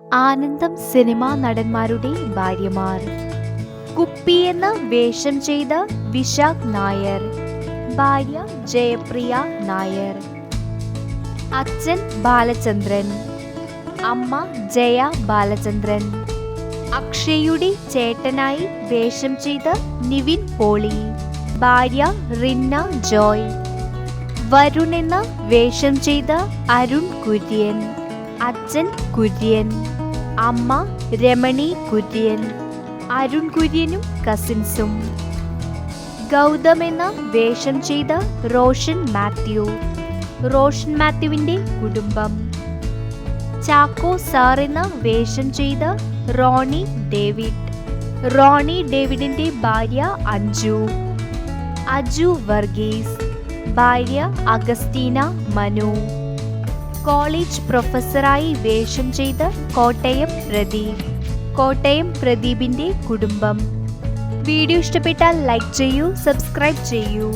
ആനന്ദം സിനിമാ നടന്മാരുടെ ഭാര്യമാർ. കുപ്പി എന്ന വേഷം ചെയ്ത വിശാഖ് നായർ. ഭാര്യ ജയപ്രിയ നായർ. അച്ഛൻ ബാലചന്ദ്രൻ. അമ്മ ജയ ബാലചന്ദ്രൻ. അക്ഷയുടെ ചേട്ടനായി വേഷം ചെയ്ത നിവിൻ പോളി. ഭാര്യ റിന്ന ജോയ്. വരുൺ എന്ന വേഷം ചെയ്ത അരുൺ കുര്യൻ. അച്ഛൻ കുര്യൻ അമ്മ രമണി കുര്യൻ അരുൺ കുര്യനും കസിൻസും ഗൗതം എന്ന വേഷം ചെയ്ത റോഷൻ മാത്യു റോഷൻ മാത്യുവിന്റെ കുടുംബം. ചാക്കോ സാർ എന്ന വേഷം ചെയ്ത റോണി ഡേവിഡ് റോണി ഡേവിഡിന്റെ ഭാര്യ അഞ്ജു അജു വർഗീസ് ഭാര്യ അഗസ്റ്റീന മനു. കോളേജ് പ്രൊഫസറായി വേഷം ചെയ്ത കോട്ടയം പ്രദീപ്. കോട്ടയം പ്രദീപിന്റെ കുടുംബം. വീഡിയോ ഇഷ്ടപ്പെട്ടാൽ ലൈക്ക് ചെയ്യൂ സബ്സ്ക്രൈബ് ചെയ്യൂ.